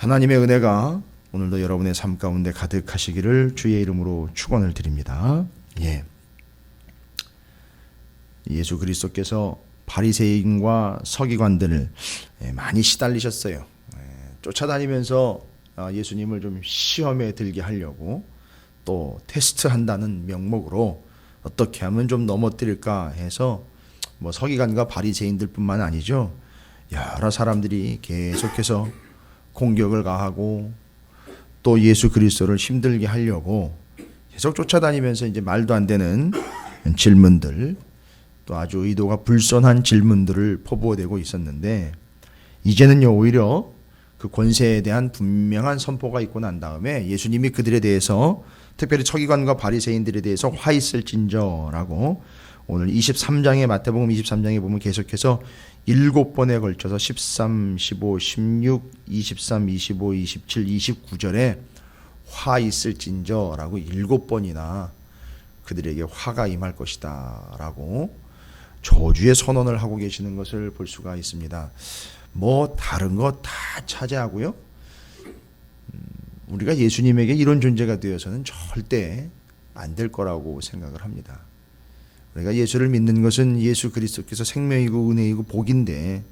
하나님의 은혜가 오늘도 여러분의 삶 가운데 가득하시기를 주의 이름으로 축원을 드립니다. 예. 예수 그리스도께서 바리새인과 서기관들을 예, 많이 시달리셨어요. 예, 쫓아다니면서 아, 예수님을 좀 시험에 들게 하려고 또 테스트한다는 명목으로 어떻게 하면 좀 넘어뜨릴까 해서 뭐 서기관과 바리새인들뿐만 아니죠. 여러 사람들이 계속해서 공격을 가하고 또 예수 그리스도를 힘들게 하려고 계속 쫓아다니면서 이제 말도 안 되는 질문들 또 아주 의도가 불선한 질문들을 포부어대고 있었는데 이제는요 오히려 그 권세에 대한 분명한 선포가 있고 난 다음에 예수님이 그들에 대해서 특별히 서기관과 바리새인들에 대해서 화 있을 진저라고 오늘 23장의 마태복음 23장에 보면 계속해서 일곱 번에 걸쳐서 13, 15, 16, 23, 25, 27, 29절에 화 있을진저라고 일곱 번이나 그들에게 화가 임할 것이다라고 저주의 선언을 하고 계시는 것을 볼 수가 있습니다. 뭐 다른 거 다 차지하고요. 음, 우리가 예수님에게 이런 존재가 되어서는 절대 안 될 거라고 생각을 합니다. 우리가 예수를 믿는 것은 예수 그리스도께서 생명이고 은혜이고 복인데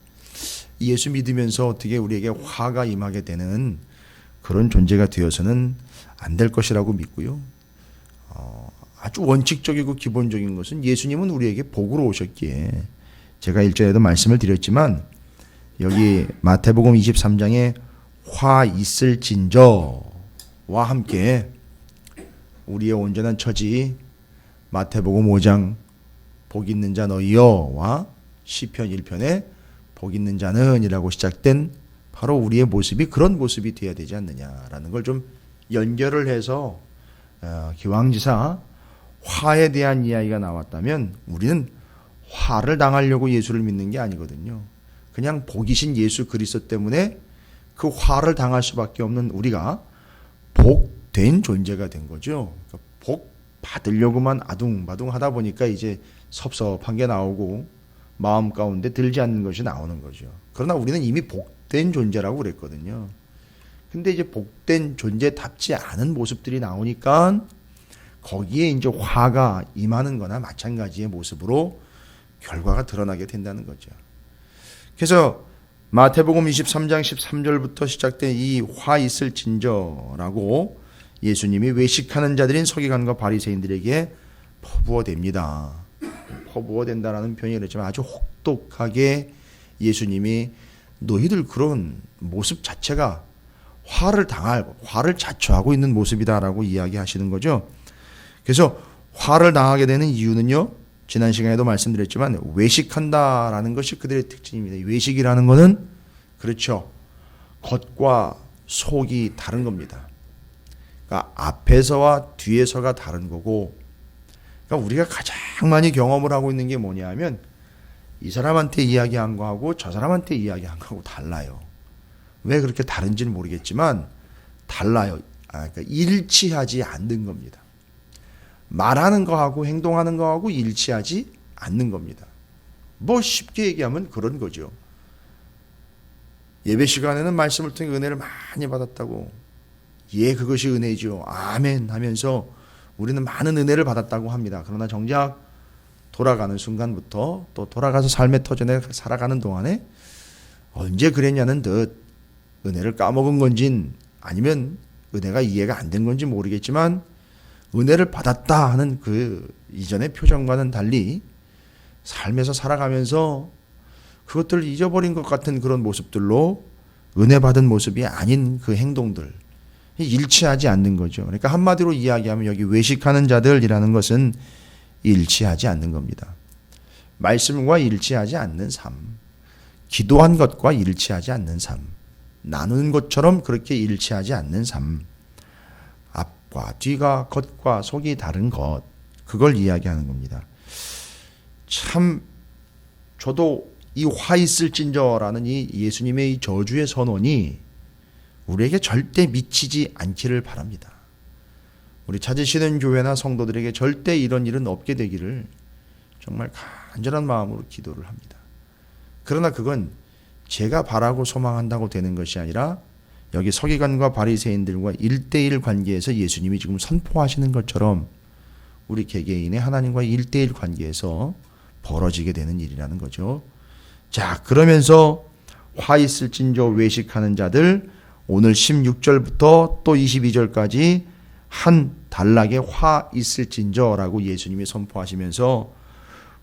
예수 믿으면서 어떻게 우리에게 화가 임하게 되는 그런 존재가 되어서는 안 될 것이라고 믿고요. 어, 아주 원칙적이고 기본적인 것은 예수님은 우리에게 복으로 오셨기에 제가 일전에도 말씀을 드렸지만 여기 마태복음 23장에 화 있을 진저와 함께 우리의 온전한 처지 마태복음 5장 복 있는 자 너희여와 시편 1편에 복 있는 자는이라고 시작된 바로 우리의 모습이 그런 모습이 되어야 되지 않느냐라는 걸 좀 연결을 해서 어, 기왕지사 화에 대한 이야기가 나왔다면 우리는 화를 당하려고 예수를 믿는 게 아니거든요. 그냥 복이신 예수 그리스도 때문에 그 화를 당할 수밖에 없는 우리가 복된 존재가 된 거죠. 그러니까 복 받으려고만 아둥바둥 하다 보니까 이제 섭섭한 게 나오고 마음 가운데 들지 않는 것이 나오는 거죠. 그러나 우리는 이미 복된 존재라고 그랬거든요. 근데 이제 복된 존재답지 않은 모습들이 나오니까 거기에 이제 화가 임하는 거나 마찬가지의 모습으로 결과가 드러나게 된다는 거죠. 그래서 마태복음 23장 13절부터 시작된 이 화 있을 진저라고 예수님이 외식하는 자들인 서기관과 바리새인들에게 퍼부어 됩니다. 퍼부어 된다라는 표현이 그렇지만 아주 혹독하게 예수님이 너희들 그런 모습 자체가 화를 당할 화를 자초하고 있는 모습이다라고 이야기하시는 거죠. 그래서 화를 당하게 되는 이유는요. 지난 시간에도 말씀드렸지만 외식한다라는 것이 그들의 특징입니다. 외식이라는 것은 그렇죠. 겉과 속이 다른 겁니다. 그러니까 앞에서와 뒤에서가 다른 거고 그러니까 우리가 가장 많이 경험을 하고 있는 게 뭐냐면 이 사람한테 이야기한 거하고 저 사람한테 이야기한 거하고 달라요. 왜 그렇게 다른지는 모르겠지만 달라요. 아, 그러니까 일치하지 않는 겁니다. 말하는 거하고 행동하는 거하고 일치하지 않는 겁니다. 뭐 쉽게 얘기하면 그런 거죠. 예배 시간에는 말씀을 통해 은혜를 많이 받았다고. 예, 그것이 은혜죠. 아멘 하면서 우리는 많은 은혜를 받았다고 합니다. 그러나 정작 돌아가는 순간부터 또 돌아가서 삶의 터전에 살아가는 동안에 언제 그랬냐는 듯 은혜를 까먹은 건진 아니면 은혜가 이해가 안 된 건지 모르겠지만 은혜를 받았다 하는 그 이전의 표정과는 달리 삶에서 살아가면서 그것들을 잊어버린 것 같은 그런 모습들로 은혜 받은 모습이 아닌 그 행동들 일치하지 않는 거죠. 그러니까 한마디로 이야기하면 여기 외식하는 자들이라는 것은 일치하지 않는 겁니다. 말씀과 일치하지 않는 삶, 기도한 것과 일치하지 않는 삶, 나누는 것처럼 그렇게 일치하지 않는 삶, 앞과 뒤가 겉과 속이 다른 것, 그걸 이야기하는 겁니다. 참, 저도 이 화 있을진저라는 이 예수님의 이 저주의 선언이 우리에게 절대 미치지 않기를 바랍니다. 우리 찾으시는 교회나 성도들에게 절대 이런 일은 없게 되기를 정말 간절한 마음으로 기도를 합니다. 그러나 그건 제가 바라고 소망한다고 되는 것이 아니라 여기 서기관과 바리새인들과 일대일 관계에서 예수님이 지금 선포하시는 것처럼 우리 개개인의 하나님과 일대일 관계에서 벌어지게 되는 일이라는 거죠. 자, 그러면서 화 있을진저 외식하는 자들 오늘 16절부터 또 22절까지 한 단락에 화 있을진저라고 예수님이 선포하시면서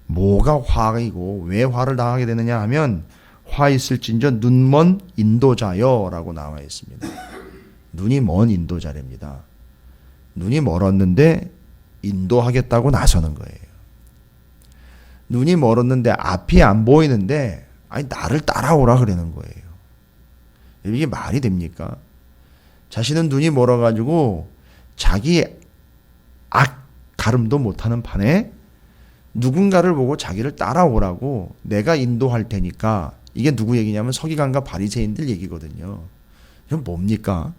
뭐가 화이고 왜 화를 당하게 되느냐 하면 화 있을진저 눈먼 인도자여라고 나와 있습니다. 눈이 먼 인도자랍니다. 눈이 멀었는데 인도하겠다고 나서는 거예요. 눈이 멀었는데 앞이 안 보이는데 아니 나를 따라오라 그러는 거예요. 이게 말이 됩니까? 자신은 눈이 멀어가지고 자기 악 가름도 못하는 판에 누군가를 보고 자기를 따라오라고 내가 인도할 테니까 이게 누구 얘기냐면 서기관과 바리새인들 얘기거든요. 이건 뭡니까?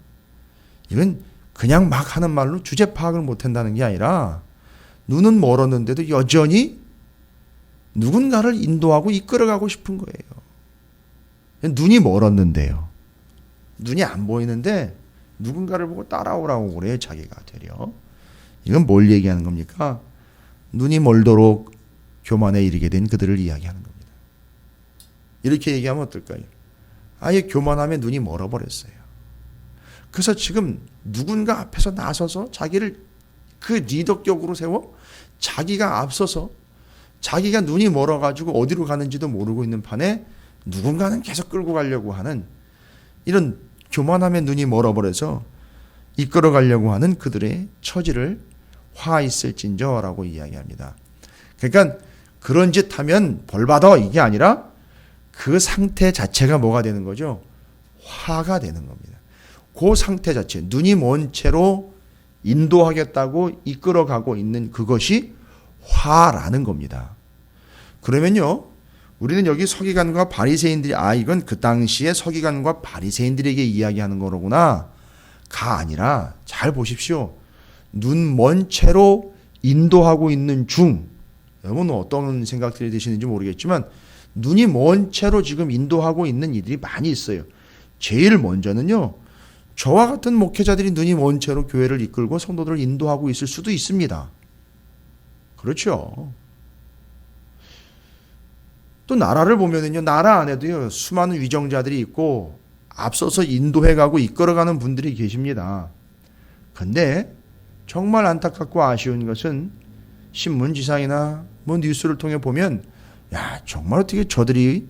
이건 그냥 막 하는 말로 주제 파악을 못한다는 게 아니라 눈은 멀었는데도 여전히 누군가를 인도하고 이끌어가고 싶은 거예요. 눈이 멀었는데요. 눈이 안 보이는데 누군가를 보고 따라오라고 그래요, 자기가 되려. 이건 뭘 얘기하는 겁니까? 눈이 멀도록 교만에 이르게 된 그들을 이야기하는 겁니다. 이렇게 얘기하면 어떨까요? 아예 교만함에 눈이 멀어버렸어요. 그래서 지금 누군가 앞에서 나서서 자기를 그 리더격으로 세워 자기가 앞서서 자기가 눈이 멀어가지고 어디로 가는지도 모르고 있는 판에 누군가는 계속 끌고 가려고 하는 이런 교만함에 눈이 멀어버려서 이끌어 가려고 하는 그들의 처지를 화 있을진저라고 이야기합니다. 그러니까 그런 짓 하면 벌 받아 이게 아니라 그 상태 자체가 뭐가 되는 거죠? 화가 되는 겁니다. 그 상태 자체, 눈이 먼 채로 인도하겠다고 이끌어가고 있는 그것이 화라는 겁니다. 그러면요, 우리는 여기 서기관과 바리새인들이 아 이건 그 당시에 서기관과 바리새인들에게 이야기하는 거로구나. 가 아니라 잘 보십시오. 눈 먼 채로 인도하고 있는 중 여러분 어떤 생각들이 드시는지 모르겠지만 눈이 먼 채로 지금 인도하고 있는 이들이 많이 있어요. 제일 먼저는요. 저와 같은 목회자들이 눈이 먼 채로 교회를 이끌고 성도들을 인도하고 있을 수도 있습니다. 그렇죠. 또 나라를 보면은요, 나라 안에도요, 수많은 위정자들이 있고, 앞서서 인도해가고 이끌어가는 분들이 계십니다. 근데, 정말 안타깝고 아쉬운 것은, 신문지상이나 뭐 뉴스를 통해 보면, 야, 정말 어떻게 저들이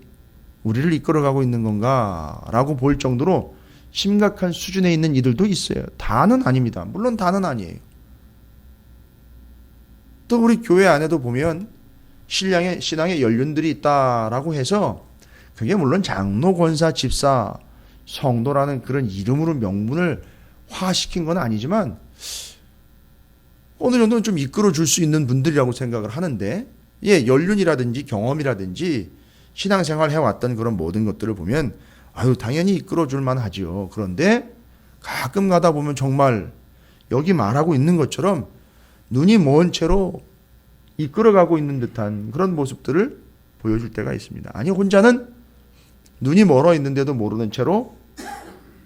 우리를 이끌어가고 있는 건가? 라고 볼 정도로 심각한 수준에 있는 이들도 있어요. 다는 아닙니다. 물론 다는 아니에요. 또 우리 교회 안에도 보면 신앙의 신앙의 연륜들이 있다라고 해서 그게 물론 장로, 권사, 집사, 성도라는 그런 이름으로 명분을 화시킨 건 아니지만 어느 정도는 좀 이끌어 줄 수 있는 분들이라고 생각을 하는데 예, 연륜이라든지 경험이라든지 신앙생활 해왔던 그런 모든 것들을 보면 아유 당연히 이끌어 줄 만 하지요. 그런데 가끔 가다 보면 정말 여기 말하고 있는 것처럼 눈이 먼 채로 이끌어가고 있는 듯한 그런 모습들을 보여줄 때가 있습니다. 아니 혼자는 눈이 멀어 있는데도 모르는 채로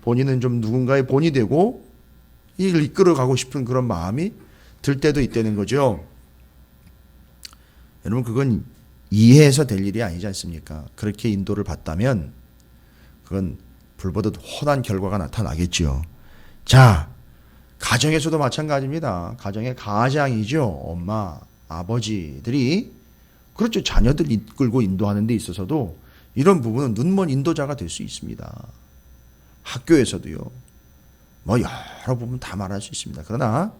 본인은 좀 누군가의 본이 되고 이걸 이끌어가고 싶은 그런 마음이 들 때도 있다는 거죠. 여러분 그건 이해해서 될 일이 아니지 않습니까? 그렇게 인도를 받다면 그건 불보듯 훤한 결과가 나타나겠지요. 자, 가정에서도 마찬가지입니다. 가정의 가장이죠. 엄마, 아버지들이 그렇죠. 자녀들 이끌고 인도하는 데 있어서도 이런 부분은 눈먼 인도자가 될 수 있습니다. 학교에서도요. 뭐 여러 부분 다 말할 수 있습니다. 그러나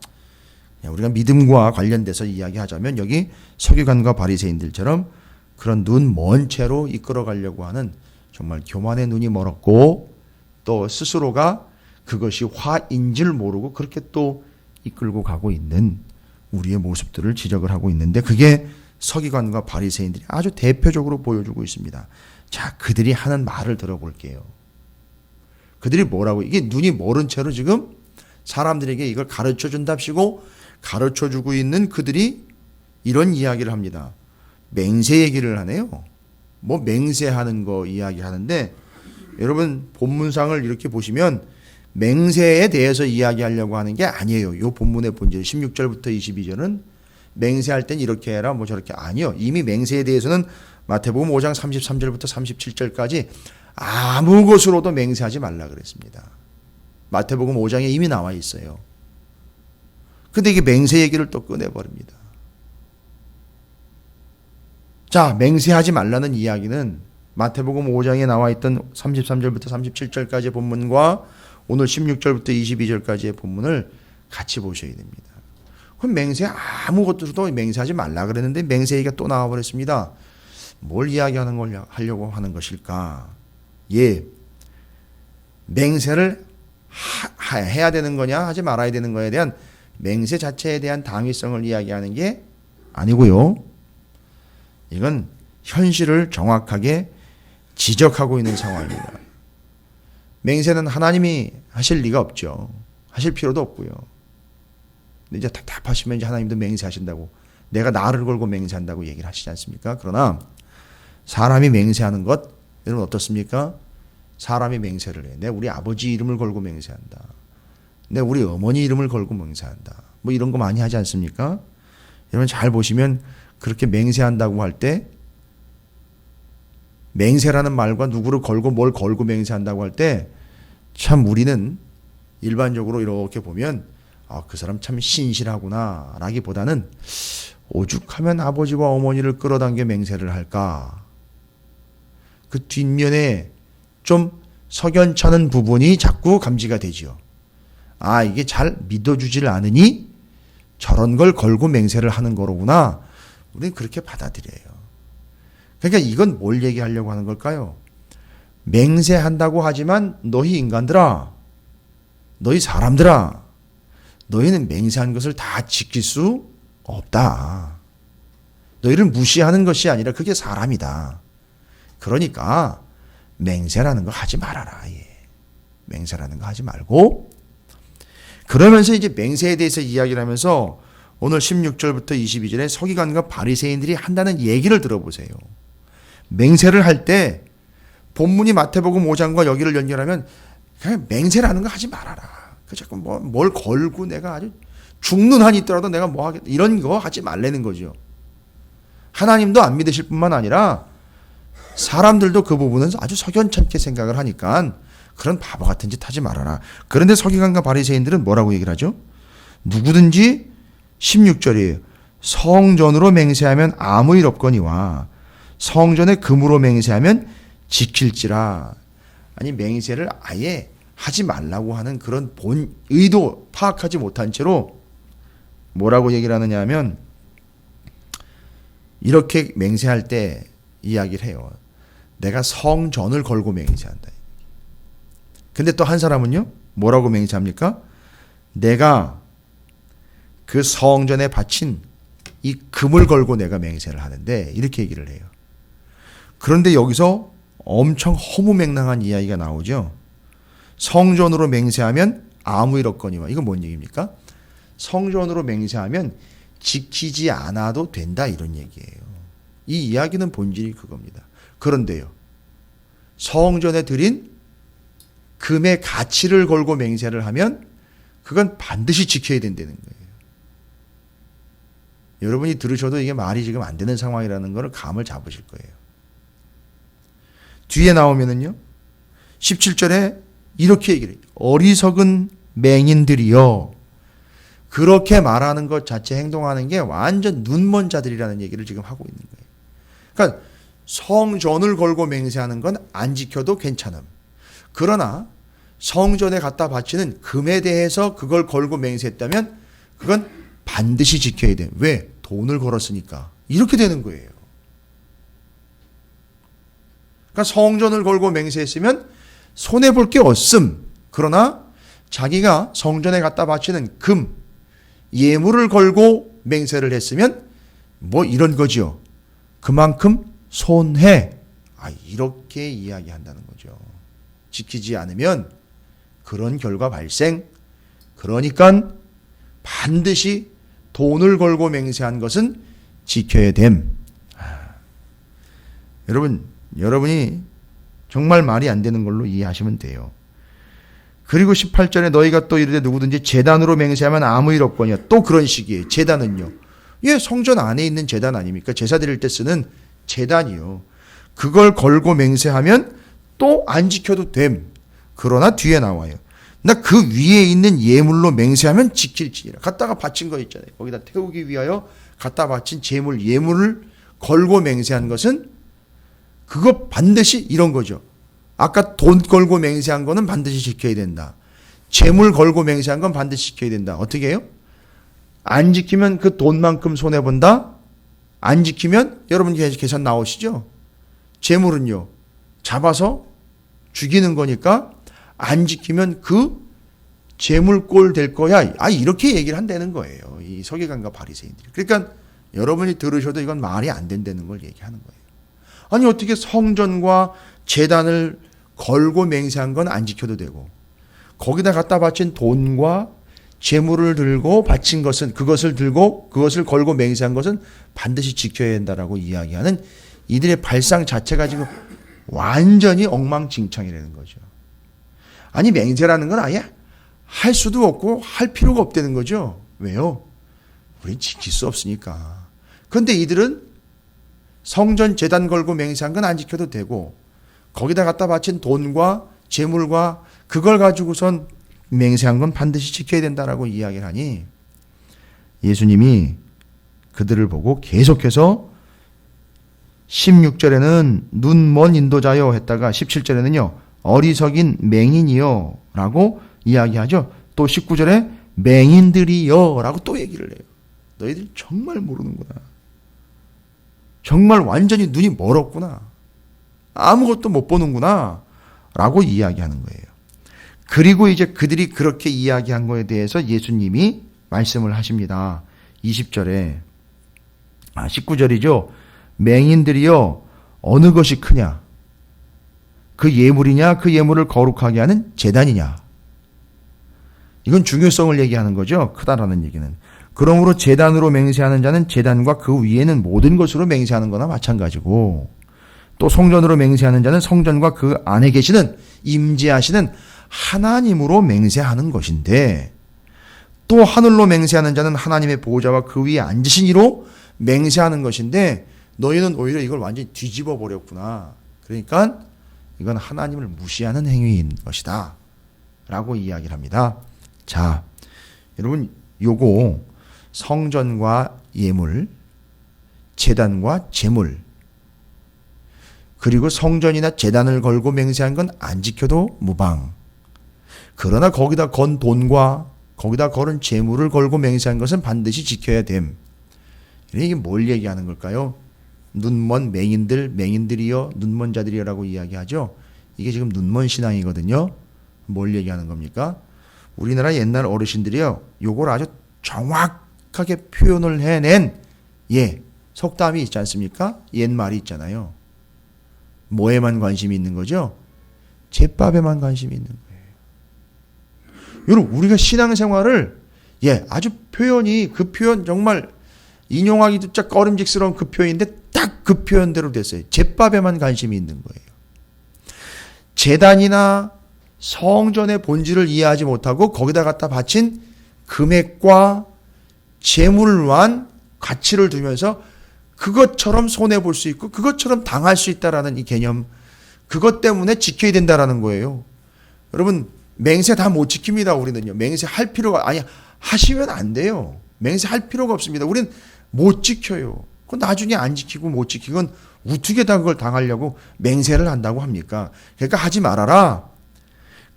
우리가 믿음과 관련돼서 이야기하자면 여기 서기관과 바리새인들처럼 그런 눈 먼 채로 이끌어 가려고 하는 정말 교만의 눈이 멀었고 또 스스로가 그것이 화인 줄 모르고 그렇게 또 이끌고 가고 있는 우리의 모습들을 지적을 하고 있는데 그게 서기관과 바리새인들이 아주 대표적으로 보여주고 있습니다. 자, 그들이 하는 말을 들어볼게요. 그들이 뭐라고 이게 눈이 멀은 채로 지금 사람들에게 이걸 가르쳐 준답시고 가르쳐 주고 있는 그들이 이런 이야기를 합니다. 맹세 얘기를 하네요. 뭐 맹세하는 거 이야기하는데 여러분 본문상을 이렇게 보시면 맹세에 대해서 이야기하려고 하는 게 아니에요. 요 본문의 본질 16절부터 22절은 맹세할 땐 이렇게 해라 뭐 저렇게 아니요. 이미 맹세에 대해서는 마태복음 5장 33절부터 37절까지 아무 것으로도 맹세하지 말라 그랬습니다. 마태복음 5장에 이미 나와 있어요. 근데 이게 맹세 얘기를 또 꺼내버립니다. 자, 맹세하지 말라는 이야기는 마태복음 5장에 나와 있던 33절부터 37절까지의 본문과 오늘 16절부터 22절까지의 본문을 같이 보셔야 됩니다. 그럼 맹세 아무것도도 맹세하지 말라 그랬는데 맹세 얘기가 또 나와 버렸습니다. 뭘 이야기하는 걸 하려고 하는 것일까? 예. 맹세를 하, 해야 되는 거냐 하지 말아야 되는 거에 대한 맹세 자체에 대한 당위성을 이야기하는 게 아니고요. 이건 현실을 정확하게 지적하고 있는 상황입니다. 맹세는 하나님이 하실 리가 없죠. 하실 필요도 없고요. 이제 답답하시면 이제 하나님도 맹세하신다고 내가 나를 걸고 맹세한다고 얘기를 하시지 않습니까? 그러나 사람이 맹세하는 것 여러분 어떻습니까? 사람이 맹세를 해. 내 우리 아버지 이름을 걸고 맹세한다. 내 우리 어머니 이름을 걸고 맹세한다. 뭐 이런 거 많이 하지 않습니까? 여러분 잘 보시면 그렇게 맹세한다고 할 때 맹세라는 말과 누구를 걸고 뭘 걸고 맹세한다고 할 때 참 우리는 일반적으로 이렇게 보면 아, 그 사람 참 신실하구나 라기보다는 오죽하면 아버지와 어머니를 끌어당겨 맹세를 할까 그 뒷면에 좀 석연찮은 부분이 자꾸 감지가 되지요. 아, 이게 잘 믿어주질 않으니 저런 걸 걸고 맹세를 하는 거로구나. 우리는 그렇게 받아들여요. 그러니까 이건 뭘 얘기하려고 하는 걸까요? 맹세한다고 하지만 너희 인간들아, 너희 사람들아, 너희는 맹세한 것을 다 지킬 수 없다. 너희를 무시하는 것이 아니라 그게 사람이다. 그러니까 맹세라는 거 하지 말아라. 예. 맹세라는 거 하지 말고 그러면서 이제 맹세에 대해서 이야기를 하면서 오늘 16절부터 22절에 서기관과 바리새인들이 한다는 얘기를 들어보세요. 맹세를 할 때 본문이 마태복음 5장과 여기를 연결하면 그냥 맹세라는 거 하지 말아라. 그 자꾸 뭐, 뭘 걸고 내가 아주 죽는 한이 있더라도 내가 뭐 하겠다. 이런 거 하지 말라는 거죠. 하나님도 안 믿으실 뿐만 아니라 사람들도 그 부분은 아주 석연찮게 생각을 하니까 그런 바보 같은 짓 하지 말아라. 그런데 서기관과 바리새인들은 뭐라고 얘기를 하죠? 누구든지 16절이에요. 성전으로 맹세하면 아무 일 없거니와 성전에 금으로 맹세하면 지킬지라. 아니 맹세를 아예 하지 말라고 하는 그런 본 의도 파악하지 못한 채로 뭐라고 얘기를 하느냐 하면 이렇게 맹세할 때 이야기를 해요. 내가 성전을 걸고 맹세한다. 근데 또 한 사람은요? 뭐라고 맹세합니까? 내가 그 성전에 바친 이 금을 걸고 내가 맹세를 하는데 이렇게 얘기를 해요. 그런데 여기서 엄청 허무맹랑한 이야기가 나오죠. 성전으로 맹세하면 아무 일 없거니와 이건 뭔 얘기입니까? 성전으로 맹세하면 지키지 않아도 된다 이런 얘기예요. 이 이야기는 본질이 그겁니다. 그런데요. 성전에 드린 금의 가치를 걸고 맹세를 하면 그건 반드시 지켜야 된다는 거예요. 여러분이 들으셔도 이게 말이 지금 안 되는 상황이라는 걸 감을 잡으실 거예요. 뒤에 나오면은요. 17절에 이렇게 얘기를 해요. 어리석은 맹인들이요. 그렇게 말하는 것 자체 행동하는 게 완전 눈먼 자들이라는 얘기를 지금 하고 있는 거예요. 그러니까 성전을 걸고 맹세하는 건 안 지켜도 괜찮음. 그러나 성전에 갖다 바치는 금에 대해서 그걸 걸고 맹세했다면 그건 반드시 지켜야 돼. 왜? 돈을 걸었으니까. 이렇게 되는 거예요. 그러니까 성전을 걸고 맹세했으면 손해 볼 게 없음. 그러나 자기가 성전에 갖다 바치는 금, 예물을 걸고 맹세를 했으면 뭐 이런 거죠. 그만큼 손해. 아, 이렇게 이야기한다는 거죠. 지키지 않으면 그런 결과 발생. 그러니까 반드시 돈을 걸고 맹세한 것은 지켜야 됨. 아, 여러분, 여러분이 정말 말이 안 되는 걸로 이해하시면 돼요. 그리고 18절에 너희가 또 이르되 누구든지 재단으로 맹세하면 아무 일 없거니와 또 그런 식이에요. 재단은요. 예, 성전 안에 있는 재단 아닙니까? 제사 드릴 때 쓰는 재단이요. 그걸 걸고 맹세하면 또 안 지켜도 됨. 그러나 뒤에 나와요. 나 그 위에 있는 예물로 맹세하면 지킬지니라. 갖다가 바친 거 있잖아요. 거기다 태우기 위하여 갖다 바친 제물 예물을 걸고 맹세한 것은 그거 반드시 이런 거죠. 아까 돈 걸고 맹세한 거는 반드시 지켜야 된다. 재물 걸고 맹세한 건 반드시 지켜야 된다. 어떻게 해요? 안 지키면 그 돈만큼 손해 본다. 안 지키면 여러분 계산 나오시죠? 재물은요. 잡아서 죽이는 거니까 안 지키면 그 재물꼴 될 거야. 아 이렇게 얘기를 한다는 거예요. 이 서기관과 바리새인들이. 그러니까 여러분이 들으셔도 이건 말이 안 된다는 걸 얘기하는 거예요. 아니 어떻게 성전과 재단을 걸고 맹세한 건 안 지켜도 되고 거기다 갖다 바친 돈과 재물을 들고 바친 것은 그것을 들고 그것을 걸고 맹세한 것은 반드시 지켜야 된다라고 이야기하는 이들의 발상 자체가 지금 완전히 엉망진창이라는 거죠. 아니 맹세라는 건 아예 할 수도 없고 할 필요가 없다는 거죠. 왜요? 우린 지킬 수 없으니까. 그런데 이들은 성전 재단 걸고 맹세한 건 안 지켜도 되고 거기다 갖다 바친 돈과 재물과 그걸 가지고선 맹세한 건 반드시 지켜야 된다라고 이야기를 하니 예수님이 그들을 보고 계속해서 16절에는 눈 먼 인도자요 했다가 17절에는요 어리석인 맹인이요 라고 이야기하죠. 또 19절에 맹인들이요 라고 또 얘기를 해요. 너희들 정말 모르는구나. 정말 완전히 눈이 멀었구나. 아무것도 못 보는구나. 라고 이야기하는 거예요. 그리고 이제 그들이 그렇게 이야기한 거에 대해서 예수님이 말씀을 하십니다. 20절에, 아, 19절이죠. 맹인들이요, 어느 것이 크냐? 그 예물이냐, 그 예물을 거룩하게 하는 재단이냐? 이건 중요성을 얘기하는 거죠. 크다라는 얘기는. 그러므로 재단으로 맹세하는 자는 재단과 그 위에는 모든 것으로 맹세하는 거나 마찬가지고 또 성전으로 맹세하는 자는 성전과 그 안에 계시는 임재하시는 하나님으로 맹세하는 것인데 또 하늘로 맹세하는 자는 하나님의 보호자와 그 위에 앉으신 이로 맹세하는 것인데 너희는 오히려 이걸 완전히 뒤집어 버렸구나. 그러니까 이건 하나님을 무시하는 행위인 것이다. 라고 이야기를 합니다. 자, 여러분 요거 성전과 예물, 재단과 재물, 그리고 성전이나 재단을 걸고 맹세한 건 안 지켜도 무방. 그러나 거기다 건 돈과 거기다 걸은 재물을 걸고 맹세한 것은 반드시 지켜야 됨. 이게 뭘 얘기하는 걸까요? 눈먼 맹인들, 맹인들이여, 눈먼 자들이여라고 이야기하죠. 이게 지금 눈먼 신앙이거든요. 뭘 얘기하는 겁니까? 우리나라 옛날 어르신들이요, 요걸 아주 정확 하게 표현을 해낸, 예, 속담이 있지 않습니까? 옛말이 있잖아요. 뭐에만 관심이 있는 거죠? 제밥에만 관심이 있는 거예요. 여러분, 우리가 신앙생활을, 예, 아주 표현이, 그 표현 정말 인용하기도 짝 꺼림직스러운 그 표현인데 딱 그 표현대로 됐어요. 제밥에만 관심이 있는 거예요. 재단이나 성전의 본질을 이해하지 못하고 거기다 갖다 바친 금액과 재물만 가치를 두면서 그것처럼 손해 볼 수 있고 그것처럼 당할 수 있다라는 이 개념 그것 때문에 지켜야 된다라는 거예요. 여러분 맹세 다 못 지킵니다. 우리는요. 맹세 할 필요가 아니 하시면 안 돼요. 맹세 할 필요가 없습니다. 우리는 못 지켜요. 그 나중에 안 지키고 못 지키건 어떻게 다 그걸 당하려고 맹세를 한다고 합니까? 그러니까 하지 말아라.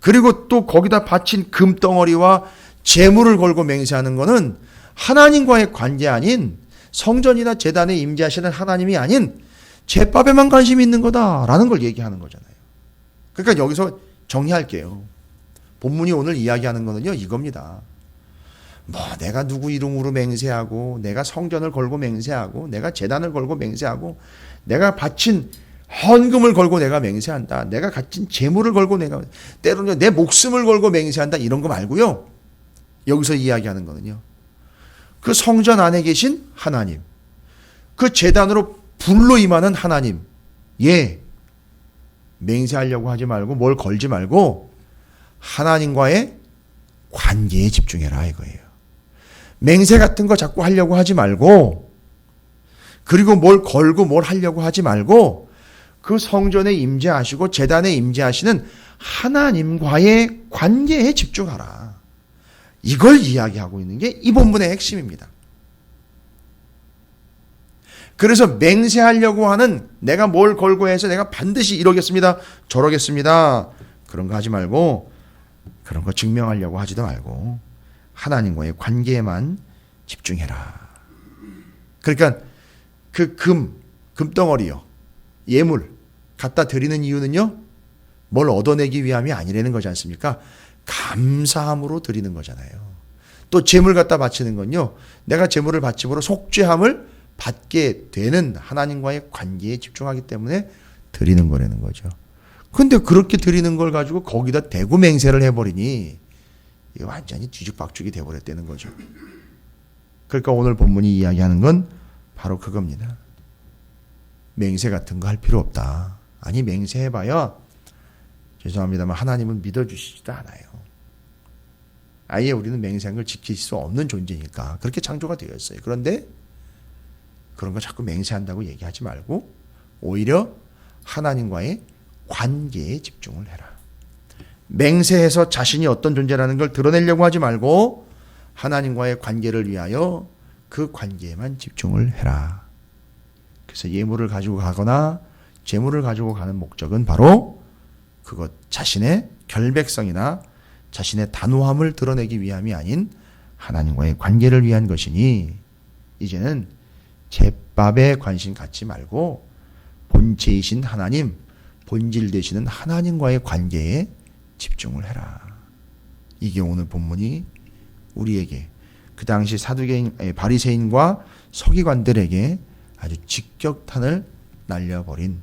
그리고 또 거기다 바친 금덩어리와 재물을 걸고 맹세하는 거는 하나님과의 관계 아닌 성전이나 재단에 임재하시는 하나님이 아닌 제밥에만 관심이 있는 거다라는 걸 얘기하는 거잖아요. 그러니까 여기서 정리할게요. 본문이 오늘 이야기하는 거는요, 이겁니다. 뭐 내가 누구 이름으로 맹세하고 내가 성전을 걸고 맹세하고 내가 재단을 걸고 맹세하고 내가 바친 헌금을 걸고 내가 맹세한다. 내가 갖진 재물을 걸고 내가 때로는 내 목숨을 걸고 맹세한다. 이런 거 말고요. 여기서 이야기하는 거는요. 그 성전 안에 계신 하나님. 그 재단으로 불로 임하는 하나님. 예. 맹세하려고 하지 말고 뭘 걸지 말고 하나님과의 관계에 집중해라 이거예요. 맹세 같은 거 자꾸 하려고 하지 말고 그리고 뭘 걸고 뭘 하려고 하지 말고 그 성전에 임재하시고 재단에 임재하시는 하나님과의 관계에 집중하라. 이걸 이야기하고 있는 게 이 본문의 핵심입니다. 그래서 맹세하려고 하는 내가 뭘 걸고 해서 내가 반드시 이러겠습니다. 저러겠습니다. 그런 거 하지 말고 그런 거 증명하려고 하지도 말고 하나님과의 관계에만 집중해라. 그러니까 그 금, 금덩어리요. 예물 갖다 드리는 이유는요. 뭘 얻어내기 위함이 아니라는 거지 않습니까? 감사함으로 드리는 거잖아요. 또 재물 갖다 바치는 건요. 내가 재물을 바침으로 속죄함을 받게 되는 하나님과의 관계에 집중하기 때문에 드리는 거라는 거죠. 근데 그렇게 드리는 걸 가지고 거기다 대구 맹세를 해버리니 이게 완전히 뒤죽박죽이 돼버렸다는 거죠. 그러니까 오늘 본문이 이야기하는 건 바로 그겁니다. 맹세 같은 거 할 필요 없다. 아니 맹세해봐야 죄송합니다만 하나님은 믿어주시지도 않아요. 아예 우리는 걸 지킬 수 없는 존재니까 그렇게 창조가 되었어요. 그런데 그런 거 자꾸 맹세한다고 얘기하지 말고 오히려 하나님과의 관계에 집중을 해라. 맹세해서 자신이 어떤 존재라는 걸 드러내려고 하지 말고 하나님과의 관계를 위하여 그 관계에만 집중을 해라. 그래서 예물을 가지고 가거나 재물을 가지고 가는 목적은 바로 그것 자신의 결백성이나 자신의 단호함을 드러내기 위함이 아닌 하나님과의 관계를 위한 것이니 이제는 제밥에 관심 갖지 말고 본체이신 하나님, 본질 되시는 하나님과의 관계에 집중을 해라. 이게 오늘 본문이 우리에게 그 당시 사두개인 바리새인과 서기관들에게 아주 직격탄을 날려버린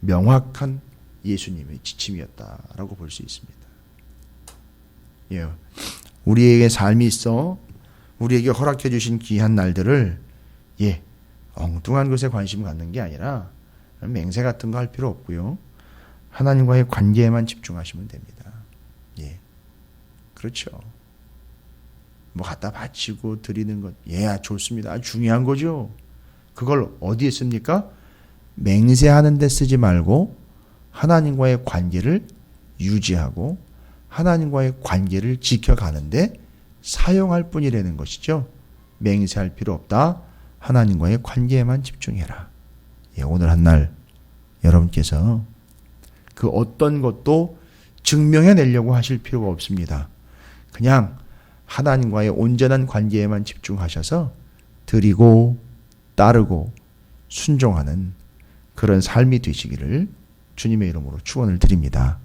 명확한 예수님의 지침이었다라고 볼 수 있습니다. 예. 우리에게 삶이 있어 우리에게 허락해 주신 귀한 날들을 예. 엉뚱한 것에 관심 갖는 게 아니라 맹세 같은 거 할 필요 없고요. 하나님과의 관계에만 집중하시면 됩니다. 예. 그렇죠. 뭐 갖다 바치고 드리는 것, 예, 좋습니다. 중요한 거죠. 그걸 어디에 씁니까? 맹세하는 데 쓰지 말고 하나님과의 관계를 유지하고 하나님과의 관계를 지켜가는데 사용할 뿐이라는 것이죠. 맹세할 필요 없다. 하나님과의 관계에만 집중해라. 예, 오늘 한 날 여러분께서 그 어떤 것도 증명해 내려고 하실 필요가 없습니다. 그냥 하나님과의 온전한 관계에만 집중하셔서 드리고 따르고 순종하는 그런 삶이 되시기를 주님의 이름으로 축원을 드립니다.